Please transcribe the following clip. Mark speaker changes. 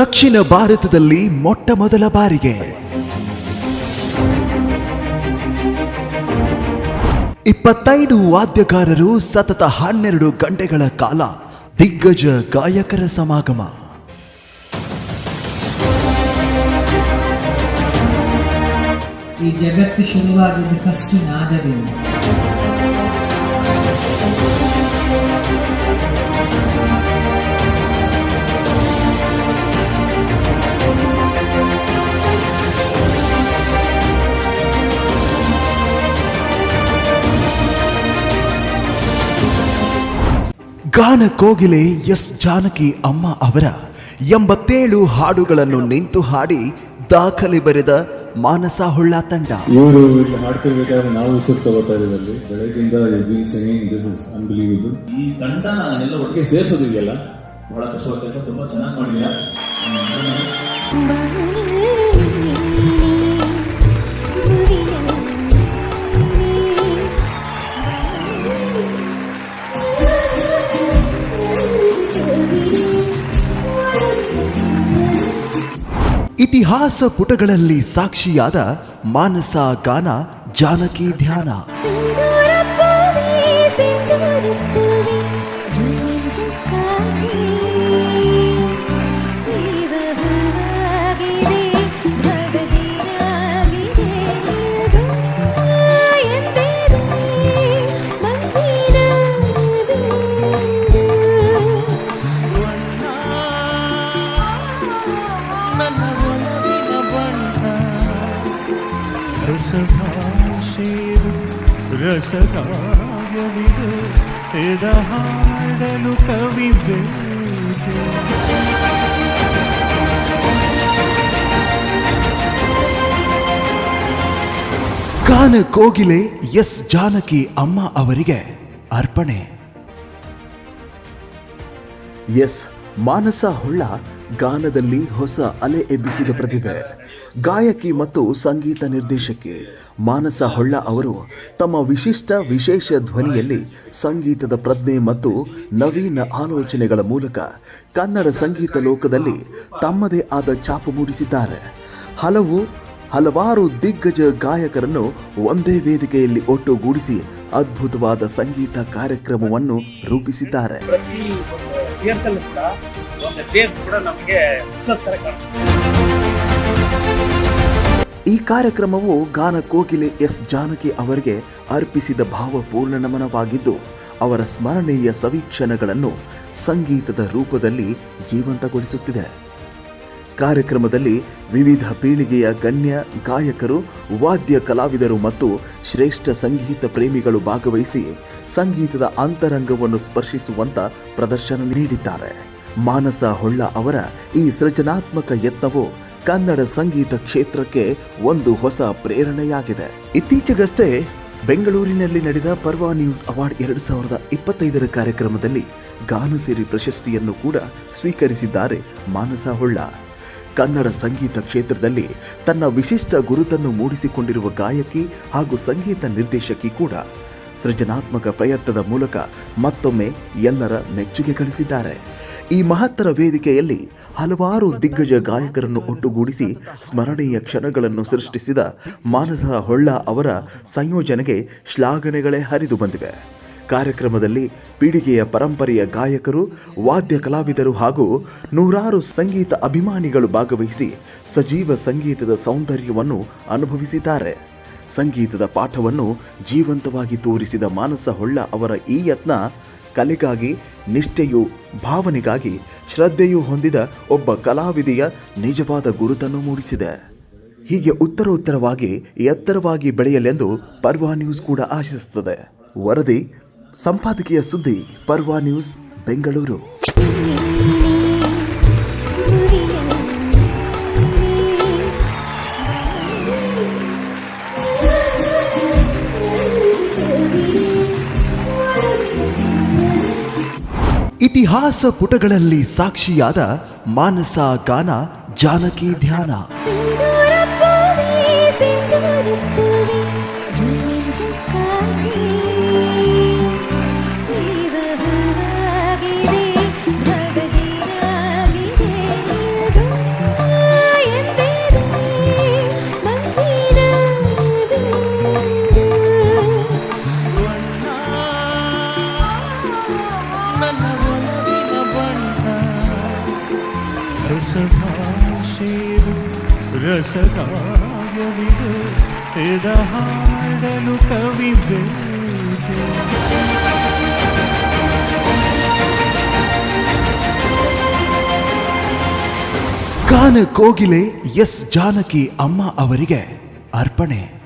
Speaker 1: ದಕ್ಷಿಣ ಭಾರತದಲ್ಲಿ ಮೊಟ್ಟ ಮೊದಲ ಬಾರಿಗೆ. ಇಪ್ಪತ್ತೈದು ವಾದ್ಯಕಾರರು ಸತತ ಹನ್ನೆರಡು ಗಂಟೆಗಳ ಕಾಲ ದಿಗ್ಗಜ ಗಾಯಕರ ಸಮಾಗಮ.
Speaker 2: ಈ ಜಗತ್ತು ಶುರುವಾಗಿದ್ದು ಫಸ್ಟ್ ನಾದದಿಂದ.
Speaker 1: ಗಾನ ಕೋಗಿಲೆ ಎಸ್ ಜಾನಕಿ ಅಮ್ಮ ಅವರ ಎಂಬತ್ತೇಳು ಹಾಡುಗಳನ್ನು ನಿಂತು ಹಾಡಿ ದಾಖಲೆ ಬರೆದ ಮಾನಸ ಹೊಳ್ಳ ತಂಡ.
Speaker 3: ಇವರು ಹಾಡ್ತಿರ್ಬೇಕಾದ್ರೆ ನಾವು ಉಸಿರು ತಗೋತಾ ಬಿ ಸಿಂಗಿಂಗ್ ದಿಸ್ ಇಸ್
Speaker 4: ಈ ತಂಡ ಎಲ್ಲ ಒಟ್ಟಿಗೆ ಸೇರಿಸೋದಿದೆಯಲ್ಲ ಬಹಳ ಕಷ್ಟವಾದ ಕೆಲಸ ತುಂಬಾ ಚೆನ್ನಾಗಿ ಮಾಡಿದ್ಯಾ?
Speaker 1: ಇತಿಹಾಸ ಪುಟಗಳಲ್ಲಿ ಸಾಕ್ಷಿಯಾದ ಮಾನಸ ಗಾನ ಜಾನಕಿ ಧ್ಯಾನ.
Speaker 5: ರಸಭಾಷೆಯು ರಸದಾಗವಿದು ಹಾಡಲು ಕವಿ
Speaker 1: ಗಾನ ಕೋಗಿಲೆ ಎಸ್ ಜಾನಕಿ ಅಮ್ಮ ಅವರಿಗೆ ಅರ್ಪಣೆ. ಎಸ್ ಮಾನಸ ಹೊಳ್ಳ ಗಾನದಲ್ಲಿ ಹೊಸ ಅಲೆ ಎಬ್ಬಿಸಿದ ಪ್ರತಿಭೆ. ಗಾಯಕಿ ಮತ್ತು ಸಂಗೀತ ನಿರ್ದೇಶಕಿ ಮಾನಸ ಹೊಳ್ಳ ಅವರು ತಮ್ಮ ವಿಶಿಷ್ಟ ವಿಶೇಷ ಧ್ವನಿಯಲ್ಲಿ ಸಂಗೀತದ ಪ್ರಜ್ಞೆ ಮತ್ತು ನವೀನ ಆಲೋಚನೆಗಳ ಮೂಲಕ ಕನ್ನಡ ಸಂಗೀತ ಲೋಕದಲ್ಲಿ ತಮ್ಮದೇ ಆದ ಛಾಪು ಮೂಡಿಸಿದ್ದಾರೆ. ಹಲವು, ಹಲವಾರು ದಿಗ್ಗಜ ಗಾಯಕರನ್ನು ಒಂದೇ ವೇದಿಕೆಯಲ್ಲಿ ಒಟ್ಟುಗೂಡಿಸಿ ಅದ್ಭುತವಾದ ಸಂಗೀತ ಕಾರ್ಯಕ್ರಮವನ್ನು ರೂಪಿಸಿದ್ದಾರೆ. ಈ ಕಾರ್ಯಕ್ರಮವು ಗಾನ ಕೋಗಿಲೆ ಎಸ್ ಜಾನಕಿ ಅವರಿಗೆ ಅರ್ಪಿಸಿದ ಭಾವಪೂರ್ಣ ನಮನವಾಗಿದ್ದು, ಅವರ ಸ್ಮರಣೀಯ ಸವೀಕ್ಷಣಗಳನ್ನು ಸಂಗೀತದ ರೂಪದಲ್ಲಿ ಜೀವಂತಗೊಳಿಸುತ್ತಿದೆ. ಕಾರ್ಯಕ್ರಮದಲ್ಲಿ ವಿವಿಧ ಪೀಳಿಗೆಯ ಗಣ್ಯ, ಗಾಯಕರು, ವಾದ್ಯ ಕಲಾವಿದರು ಮತ್ತು ಶ್ರೇಷ್ಠ ಸಂಗೀತ ಪ್ರೇಮಿಗಳು ಭಾಗವಹಿಸಿ ಸಂಗೀತದ ಅಂತರಂಗವನ್ನು ಸ್ಪರ್ಶಿಸುವಂತ ಪ್ರದರ್ಶನ ನೀಡಿದ್ದಾರೆ. ಮಾನಸ ಹೊಳ್ಳ ಅವರ ಈ ಸೃಜನಾತ್ಮಕ ಯತ್ನವು ಕನ್ನಡ ಸಂಗೀತ ಕ್ಷೇತ್ರಕ್ಕೆ ಒಂದು ಹೊಸ ಪ್ರೇರಣೆಯಾಗಿದೆ. ಇತ್ತೀಚೆಗಷ್ಟೇ ಬೆಂಗಳೂರಿನಲ್ಲಿ ನಡೆದ ಪರ್ವ ನ್ಯೂಸ್ ಅವಾರ್ಡ್ ಎರಡು ಸಾವಿರದ ಇಪ್ಪತ್ತೈದರ ಕಾರ್ಯಕ್ರಮದಲ್ಲಿ ಗಾನಸಿರಿ ಪ್ರಶಸ್ತಿಯನ್ನು ಕೂಡ ಸ್ವೀಕರಿಸಿದ್ದಾರೆ ಮಾನಸ ಹೊಳ್ಳ. ಕನ್ನಡ ಸಂಗೀತ ಕ್ಷೇತ್ರದಲ್ಲಿ ತನ್ನ ವಿಶಿಷ್ಟ ಗುರುತನ್ನು ಮೂಡಿಸಿಕೊಂಡಿರುವ ಗಾಯಕಿ ಹಾಗೂ ಸಂಗೀತ ನಿರ್ದೇಶಕಿ ಕೂಡ ಸೃಜನಾತ್ಮಕ ಪ್ರಯತ್ನದ ಮೂಲಕ ಮತ್ತೊಮ್ಮೆ ಎಲ್ಲರ ಮೆಚ್ಚುಗೆ ಗಳಿಸಿದ್ದಾರೆ. ಈ ಮಹತ್ತರ ವೇದಿಕೆಯಲ್ಲಿ ಹಲವಾರು ದಿಗ್ಗಜ ಗಾಯಕರನ್ನು ಒಟ್ಟುಗೂಡಿಸಿ ಸ್ಮರಣೀಯ ಕ್ಷಣಗಳನ್ನು ಸೃಷ್ಟಿಸಿದ ಮಾನಸ ಹೊಳ್ಳ ಅವರ ಸಂಯೋಜನೆಗೆ ಶ್ಲಾಘನೆಗಳೇ ಹರಿದು ಬಂದಿವೆ. ಕಾರ್ಯಕ್ರಮದಲ್ಲಿ ಪೀಳಿಗೆಯ ಪರಂಪರೆಯ ಗಾಯಕರು, ವಾದ್ಯ ಕಲಾವಿದರು ಹಾಗೂ ನೂರಾರು ಸಂಗೀತ ಅಭಿಮಾನಿಗಳು ಭಾಗವಹಿಸಿ ಸಜೀವ ಸಂಗೀತದ ಸೌಂದರ್ಯವನ್ನು ಅನುಭವಿಸಿದ್ದಾರೆ. ಸಂಗೀತದ ಪಾಠವನ್ನು ಜೀವಂತವಾಗಿ ತೋರಿಸಿದ ಮಾನಸ ಹೊಳ್ಳ ಅವರ ಈ ಯತ್ನ ಕಲೆಗಾಗಿ, ನಿಷ್ಠೆಯು, ಭಾವನೆಗಾಗಿ ಶ್ರದ್ಧೆಯು ಹೊಂದಿದ ಒಬ್ಬ ಕಲಾವಿದೆಯ ನಿಜವಾದ ಗುರುತನ್ನು ಮೂಡಿಸಿದೆ. ಹೀಗೆ ಉತ್ತರೋತ್ತರವಾಗಿ, ಎತ್ತರವಾಗಿ ಬೆಳೆಯಲೆಂದು ಪರ್ವಾ ನ್ಯೂಸ್ ಕೂಡ ಆಶಿಸುತ್ತದೆ. ವರದಿ, ಸಂಪಾದಕೀಯ ಸುದ್ದಿ, ಪರ್ವಾ ನ್ಯೂಸ್, ಬೆಂಗಳೂರು. ಇತಿಹಾಸ ಪುಟಗಳಲ್ಲಿ ಸಾಕ್ಷಿಯಾದ ಮಾನಸ ಗಾನ ಜಾನಕಿ ಧ್ಯಾನ.
Speaker 5: ಹೊಸಗಾಯವಿದು ಎದ ಹಾಡಲು ಕವಿ
Speaker 1: ಕಾನ ಕೋಗಿಲೆ ಎಸ್ ಜಾನಕಿ ಅಮ್ಮ ಅವರಿಗೆ ಅರ್ಪಣೆ.